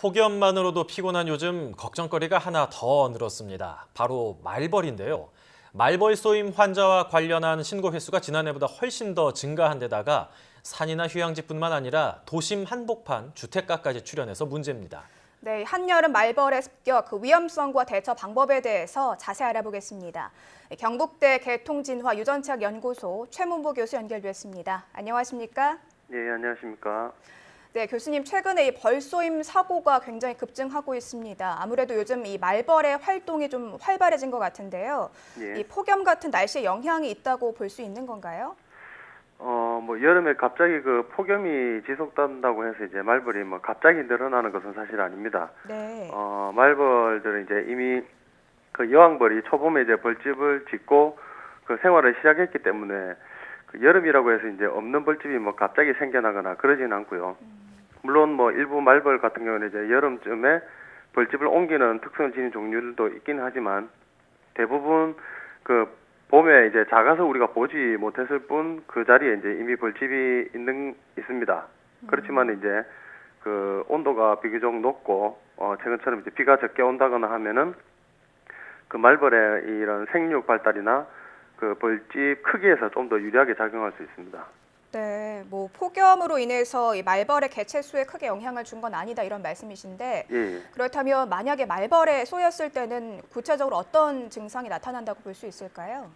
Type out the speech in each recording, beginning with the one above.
폭염만으로도 피곤한 요즘 걱정거리가 하나 더 늘었습니다. 바로 말벌인데요. 말벌 쏘임 환자와 관련한 신고 횟수가 지난해보다 훨씬 더 증가한 데다가 산이나 휴양지뿐만 아니라 도심 한복판, 주택가까지 출현해서 문제입니다. 네, 한여름 말벌의 습격, 그 위험성과 대처 방법에 대해서 자세히 알아보겠습니다. 경북대 개통진화 유전체학 연구소 최문보 교수 연결됐습니다. 안녕하십니까? 예, 안녕하십니까. 네, 교수님 최근에 이 벌쏘임 사고가 굉장히 급증하고 있습니다. 아무래도 요즘 이 말벌의 활동이 좀 활발해진 것 같은데요. 예. 이 폭염 같은 날씨에 영향이 있다고 볼 수 있는 건가요? 어, 뭐 여름에 갑자기 그 폭염이 지속된다고 해서 이제 말벌이 뭐 갑자기 늘어나는 것은 사실 아닙니다. 네. 어, 말벌들은 이제 이미 그 여왕벌이 초봄에 이제 벌집을 짓고 그 생활을 시작했기 때문에 그 여름이라고 해서 이제 없는 벌집이 뭐 갑자기 생겨나거나 그러지는 않고요. 물론 뭐 일부 말벌 같은 경우는 이제 여름쯤에 벌집을 옮기는 특성을 지닌 종류들도 있긴 하지만 대부분 그 봄에 이제 작아서 우리가 보지 못했을 뿐 그 자리에 이제 이미 벌집이 있는 있습니다. 그렇지만 이제 그 온도가 비교적 높고 어 최근처럼 이제 비가 적게 온다거나 하면은 그 말벌의 이런 생육 발달이나 그 벌집 크기에서 좀 더 유리하게 작용할 수 있습니다. 네, 뭐 폭염으로 인해서 이 말벌의 개체 수에 크게 영향을 준 건 아니다 이런 말씀이신데 예, 예. 그렇다면 만약에 말벌에 쏘였을 때는 구체적으로 어떤 증상이 나타난다고 볼 수 있을까요?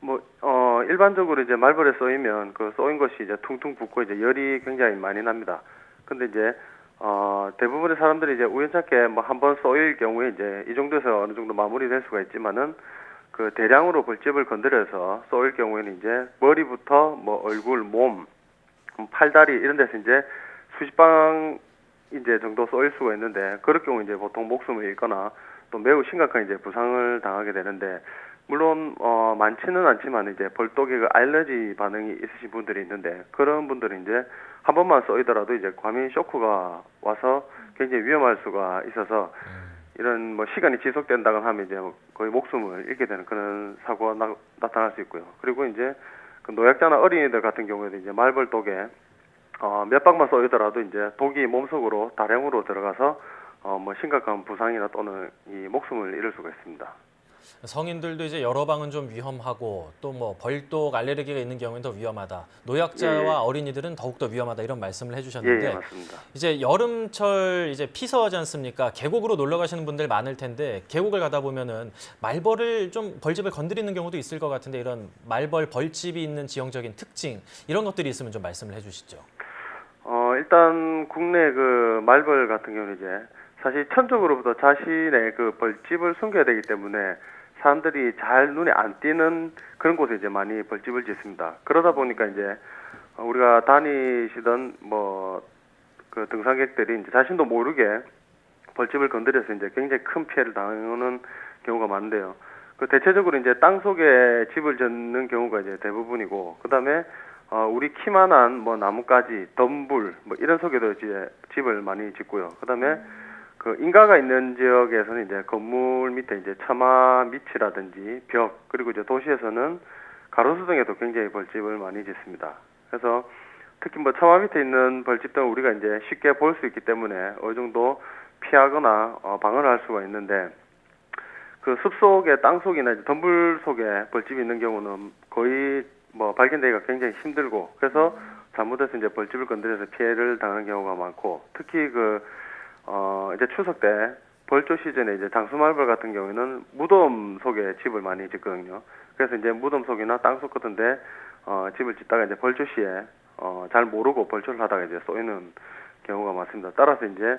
뭐, 어, 일반적으로 이제 말벌에 쏘이면 그 쏘인 것이 이제 퉁퉁 붓고 이제 열이 굉장히 많이 납니다. 근데 이제, 어, 대부분의 사람들이 이제 우연찮게 뭐 한 번 쏘일 경우에 이제 이 정도에서 어느 정도 마무리될 수가 있지만은 그 대량으로 벌집을 건드려서 쏘일 경우에는 이제 머리부터 뭐 얼굴, 몸, 음, 팔다리 이런 데서 이제 수십 방 이제 정도 쏘일 수가 있는데 그럴 경우 이제 보통 목숨을 잃거나 또 매우 심각한 이제 부상을 당하게 되는데 물론 어 많지는 않지만 이제 벌독에 그 알러지 반응이 있으신 분들이 있는데 그런 분들은 이제 한 번만 쏘이더라도 이제 과민 쇼크가 와서 굉장히 위험할 수가 있어서 이런 뭐 시간이 지속된다고 하면 이제 뭐 거의 목숨을 잃게 되는 그런 사고가 나, 나타날 수 있고요. 그리고 이제 그 노약자나 어린이들 같은 경우에도 이제 말벌 독에 어, 몇 방만 쏘이더라도 이제 독이 몸속으로 다량으로 들어가서 어, 뭐 심각한 부상이나 또는 이 목숨을 잃을 수가 있습니다. 성인들도 이제 여러 방은 좀 위험하고 또 뭐 벌독 알레르기가 있는 경우는 더 위험하다. 노약자와 예. 어린이들은 더욱 더 위험하다 이런 말씀을 해주셨는데 예, 예, 맞습니다. 이제 여름철 이제 피서하지 않습니까? 계곡으로 놀러 가시는 분들 많을 텐데 계곡을 가다 보면은 말벌을 좀 벌집을 건드리는 경우도 있을 것 같은데 이런 말벌 벌집이 있는 지형적인 특징 이런 것들이 있으면 좀 말씀을 해주시죠. 어, 일단 국내 그 말벌 같은 경우는 이제 사실 천적으로부터 자신의 그 벌집을 숨겨야 되기 때문에 사람들이 잘 눈에 안 띄는 그런 곳에 이제 많이 벌집을 짓습니다. 그러다 보니까 이제 어, 우리가 다니시던 뭐 그 등산객들이 이제 자신도 모르게 벌집을 건드려서 이제 굉장히 큰 피해를 당하는 경우가 많은데요. 그 대체적으로 이제 땅 속에 집을 짓는 경우가 이제 대부분이고 그다음에 어 우리 키만한 뭐 나뭇가지, 덤불 뭐 이런 속에도 이제 집을 많이 짓고요. 그다음에 그 인가가 있는 지역에서는 이제 건물 밑에 이제 처마 밑이라든지 벽 그리고 이제 도시에서는 가로수 등에도 굉장히 벌집을 많이 짓습니다. 그래서 특히 뭐 처마 밑에 있는 벌집 등은 우리가 이제 쉽게 볼 수 있기 때문에 어느 정도 피하거나 어, 방어를 할 수가 있는데 그 숲속에 땅 속이나 이제 덤불 속에 벌집이 있는 경우는 거의 뭐 발견되기가 굉장히 힘들고 그래서 잘못해서 이제 벌집을 건드려서 피해를 당하는 경우가 많고 특히 그 어 이제 추석 때 벌초 시즌에 이제 장수말벌 같은 경우에는 무덤 속에 집을 많이 짓거든요. 그래서 이제 무덤 속이나 땅속 같은데 어 집을 짓다가 이제 벌초 시에 어잘 모르고 벌초를 하다가 이제 쏘이는 경우가 많습니다. 따라서 이제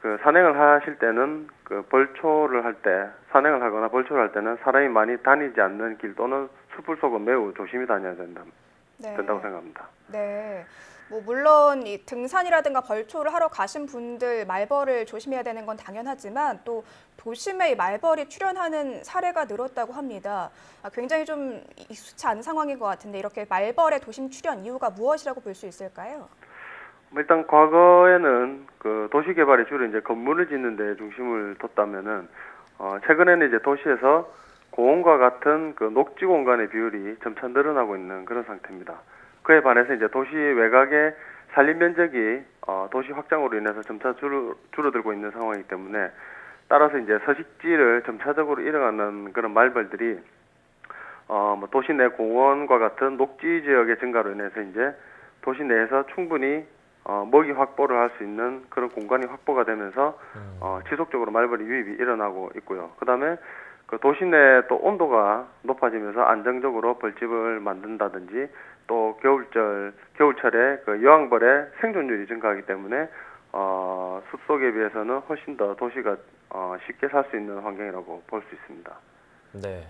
그 산행을 하실 때는 그 벌초를 할 때 산행을 하거나 벌초를 할 때는 사람이 많이 다니지 않는 길 또는 숲을 속은 매우 조심히 다녀야 된다, 네. 된다고 생각합니다. 네. 뭐 물론 이 등산이라든가 벌초를 하러 가신 분들 말벌을 조심해야 되는 건 당연하지만 또 도심에 이 말벌이 출현하는 사례가 늘었다고 합니다. 아, 굉장히 좀 익숙치 않은 상황인 것 같은데 이렇게 말벌의 도심 출현 이유가 무엇이라고 볼 수 있을까요? 뭐 일단 과거에는 그 도시 개발이 주로 이제 건물을 짓는 데 중심을 뒀다면은 어 최근에는 이제 도시에서 공원과 같은 그 녹지 공간의 비율이 점차 늘어나고 있는 그런 상태입니다. 그에 반해서 이제 도시 외곽에 산림 면적이 어, 도시 확장으로 인해서 점차 줄, 줄어들고 있는 상황이기 때문에 따라서 이제 서식지를 점차적으로 잃어가는 그런 말벌들이 어, 뭐 도시 내 공원과 같은 녹지 지역의 증가로 인해서 이제 도시 내에서 충분히 어, 먹이 확보를 할 수 있는 그런 공간이 확보가 되면서 음. 어, 지속적으로 말벌이 유입이 일어나고 있고요. 그다음에 그 도시 내 또 온도가 높아지면서 안정적으로 벌집을 만든다든지 또 겨울철 겨울철에 그 여왕벌의 생존율이 증가하기 때문에 어, 숲속에 비해서는 훨씬 더 도시가 어, 쉽게 살 수 있는 환경이라고 볼 수 있습니다. 네.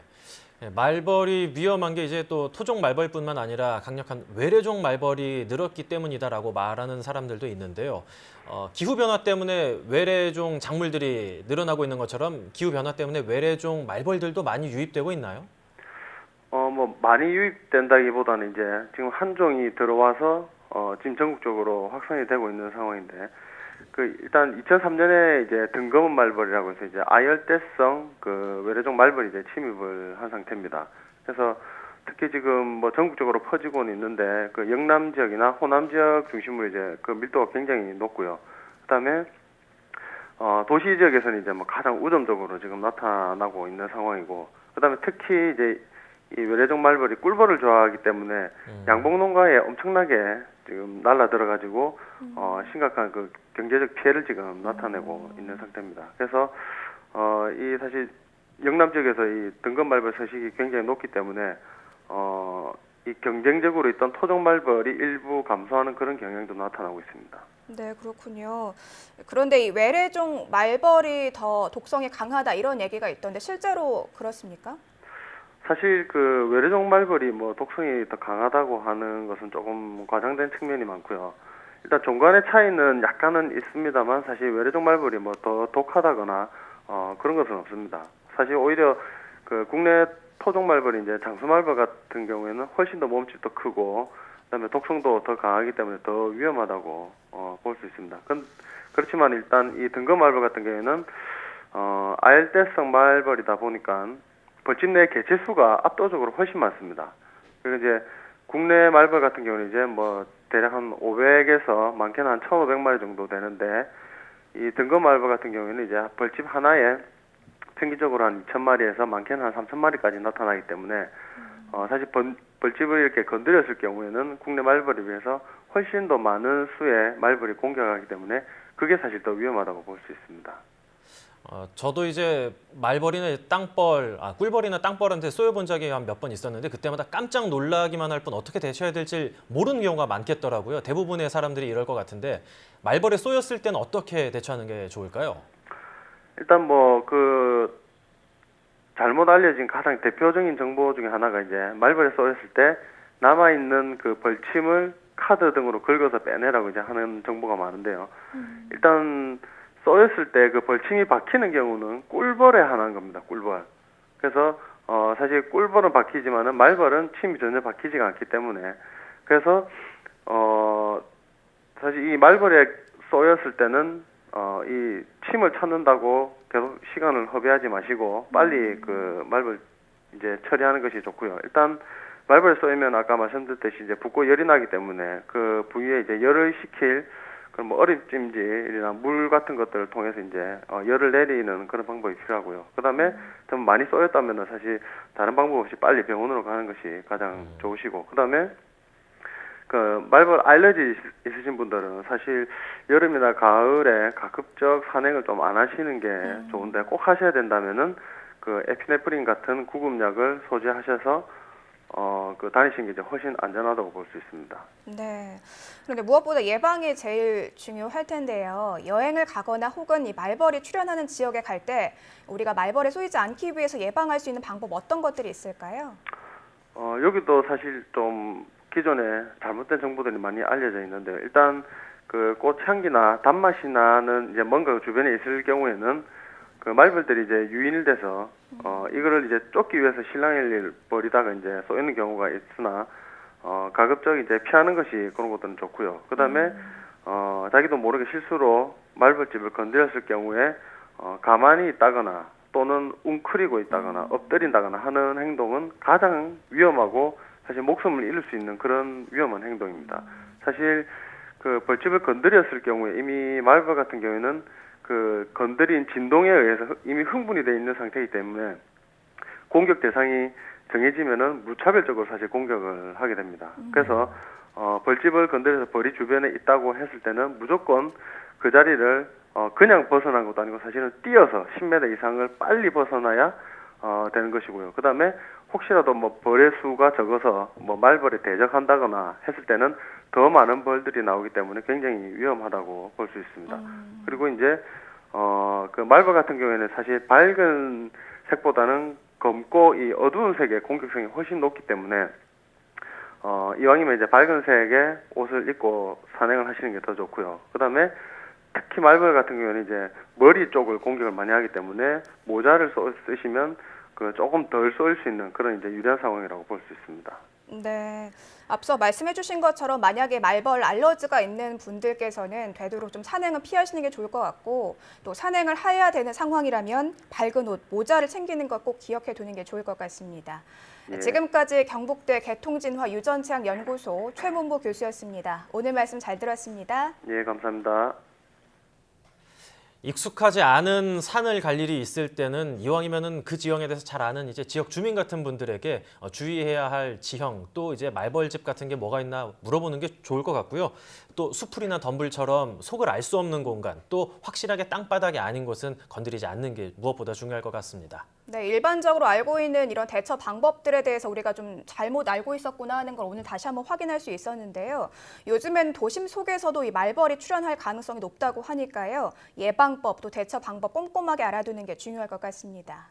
예, 말벌이 위험한 게 이제 또 토종 말벌뿐만 아니라 강력한 외래종 말벌이 늘었기 때문이다라고 말하는 사람들도 있는데요. 어, 기후 변화 때문에 외래종 작물들이 늘어나고 있는 것처럼 기후 변화 때문에 외래종 말벌들도 많이 유입되고 있나요? 어, 뭐, 많이 유입된다기보다는 이제 지금 한 종이 들어와서, 어, 지금 전국적으로 확산이 되고 있는 상황인데, 그, 일단 2003년에 이제 등검은 말벌이라고 해서 이제 아열대성 그 외래종 말벌이 이제 침입을 한 상태입니다. 그래서 특히 지금 뭐 전국적으로 퍼지고는 있는데, 그 영남 지역이나 호남 지역 중심으로 이제 그 밀도가 굉장히 높고요. 그 다음에 어, 도시 지역에서는 이제 뭐 가장 우점적으로 지금 나타나고 있는 상황이고, 그 다음에 특히 이제 이 외래종 말벌이 꿀벌을 좋아하기 때문에 음. 양봉 농가에 엄청나게 지금 날라 들어가지고 어, 심각한 그 경제적 피해를 지금 나타내고 있는 상태입니다. 그래서 어, 이 사실 영남 지역에서 이 등검 말벌 서식이 굉장히 높기 때문에 어, 이 경쟁적으로 있던 토종 말벌이 일부 감소하는 그런 경향도 나타나고 있습니다. 네, 그렇군요. 그런데 이 외래종 말벌이 더 독성이 강하다 이런 얘기가 있던데 실제로 그렇습니까? 사실 그 외래종 말벌이 뭐 독성이 더 강하다고 하는 것은 조금 과장된 측면이 많고요. 일단 종간의 차이는 약간은 있습니다만 사실 외래종 말벌이 뭐 더 독하다거나 어 그런 것은 없습니다. 사실 오히려 그 국내 토종 말벌이 이제 장수 말벌 같은 경우에는 훨씬 더 몸집도 크고 그다음에 독성도 더 강하기 때문에 더 위험하다고 어 볼 수 있습니다. 그, 그렇지만 일단 이 등검 말벌 같은 경우에는 어 아열대성 말벌이다 보니까 벌집 내 개체 수가 압도적으로 훨씬 많습니다. 그리고 이제 국내 말벌 같은 경우는 이제 뭐 대략 한 500에서 많게는 한 1,500마리 정도 되는데 이 등검 말벌 같은 경우에는 이제 벌집 하나에 평균적으로 한 2,000마리에서 많게는 한 3,000마리까지 나타나기 때문에 어 사실 벌, 벌집을 이렇게 건드렸을 경우에는 국내 말벌에 비해서 훨씬 더 많은 수의 말벌이 공격하기 때문에 그게 사실 더 위험하다고 볼 수 있습니다. 어, 저도 이제 말벌이나 땅벌, 아, 꿀벌이나 땅벌한테 쏘여본 적이 한 몇 번 있었는데 그때마다 깜짝 놀라기만 할 뿐 어떻게 대처해야 될지 모르는 경우가 많겠더라고요. 대부분의 사람들이 이럴 것 같은데 말벌에 쏘였을 때는 어떻게 대처하는 게 좋을까요? 일단 뭐 그 잘못 알려진 가장 대표적인 정보 중에 하나가 이제 말벌에 쏘였을 때 남아 있는 그 벌침을 카드 등으로 긁어서 빼내라고 이제 하는 정보가 많은데요. 일단 쏘였을 때 그 벌침이 박히는 경우는 꿀벌에 한한 겁니다. 꿀벌. 그래서 어 사실 꿀벌은 박히지만은 말벌은 침이 전혀 박히지가 않기 때문에 그래서 어 사실 이 말벌에 쏘였을 때는 어 이 침을 찾는다고 계속 시간을 허비하지 마시고 빨리 그 말벌 이제 처리하는 것이 좋고요. 일단 말벌에 쏘이면 아까 말씀드렸듯이 이제 붓고 열이 나기 때문에 그 부위에 이제 열을 식힐 그런 뭐 얼음찜질이나 물 같은 것들을 통해서 이제 어, 열을 내리는 그런 방법이 필요하고요. 그다음에 좀 많이 쏘였다면은 사실 다른 방법 없이 빨리 병원으로 가는 것이 가장 좋으시고 그다음에 그 말벌 알러지 있- 있으신 분들은 사실 여름이나 가을에 가급적 산행을 좀 안 하시는 게 좋은데 꼭 하셔야 된다면은 그 에피네프린 같은 구급약을 소지하셔서 어 그 다니시는 게 이제 훨씬 안전하다고 볼 수 있습니다. 네. 그런데 무엇보다 예방이 제일 중요할 텐데요. 여행을 가거나 혹은 이 말벌이 출현하는 지역에 갈 때 우리가 말벌에 쏘이지 않기 위해서 예방할 수 있는 방법 어떤 것들이 있을까요? 어, 여기도 사실 좀 기존에 잘못된 정보들이 많이 알려져 있는데요. 일단 그 꽃향기나 단맛이 나는 이제 뭔가 주변에 있을 경우에는 그 말벌들이 이제 유인을 돼서 어 이거를 이제 쫓기 위해서 실랑이를 벌이다가 이제 쏘이는 경우가 있으나 어 가급적 이제 피하는 것이 그런 것들은 좋고요. 그다음에 어 자기도 모르게 실수로 말벌집을 건드렸을 경우에 어 가만히 있다거나 또는 웅크리고 있다거나 엎드린다거나 하는 행동은 가장 위험하고 사실 목숨을 잃을 수 있는 그런 위험한 행동입니다. 사실 그 벌집을 건드렸을 경우에 이미 말벌 같은 경우에는 그 건드린 진동에 의해서 흥- 이미 흥분이 돼 있는 상태이기 때문에 공격 대상이 정해지면은 무차별적으로 사실 공격을 하게 됩니다. 그래서 어, 벌집을 건드려서 벌이 주변에 있다고 했을 때는 무조건 그 자리를 어, 그냥 벗어난 것도 아니고 사실은 뛰어서 10m 이상을 빨리 벗어나야 어, 되는 것이고요. 그 다음에 혹시라도 뭐 벌의 수가 적어서 뭐 말벌에 대적한다거나 했을 때는 더 많은 벌들이 나오기 때문에 굉장히 위험하다고 볼 수 있습니다. 그리고 이제 어, 그 말벌 같은 경우에는 사실 밝은 색보다는 검고 이 어두운 색의 공격성이 훨씬 높기 때문에 어, 이왕이면 이제 밝은 색의 옷을 입고 산행을 하시는 게 더 좋고요. 그 다음에 특히 말벌 같은 경우에는 이제 머리 쪽을 공격을 많이 하기 때문에 모자를 써, 쓰시면 그 조금 덜 쏠 수 있는 그런 이제 유리한 상황이라고 볼 수 있습니다. 네. 앞서 말씀해 주신 것처럼 만약에 말벌 알러지가 있는 분들께서는 되도록 좀 산행은 피하시는 게 좋을 것 같고 또 산행을 해야 되는 상황이라면 밝은 옷, 모자를 챙기는 것 꼭 기억해 두는 게 좋을 것 같습니다. 예. 지금까지 경북대 개통진화 유전체학 연구소 최문보 교수였습니다. 오늘 말씀 잘 들었습니다. 예, 감사합니다. 익숙하지 않은 산을 갈 일이 있을 때는 이왕이면은 그 지형에 대해서 잘 아는 이제 지역 주민 같은 분들에게 어, 주의해야 할 지형 또 이제 말벌집 같은 게 뭐가 있나 물어보는 게 좋을 것 같고요. 또 수풀이나 덤불처럼 속을 알 수 없는 공간 또 확실하게 땅바닥이 아닌 곳은 건드리지 않는 게 무엇보다 중요할 것 같습니다. 네, 일반적으로 알고 있는 이런 대처 방법들에 대해서 우리가 좀 잘못 알고 있었구나 하는 걸 오늘 다시 한번 확인할 수 있었는데요. 요즘엔 도심 속에서도 이 말벌이 출현할 가능성이 높다고 하니까요. 예방법 또 대처 방법 꼼꼼하게 알아두는 게 중요할 것 같습니다.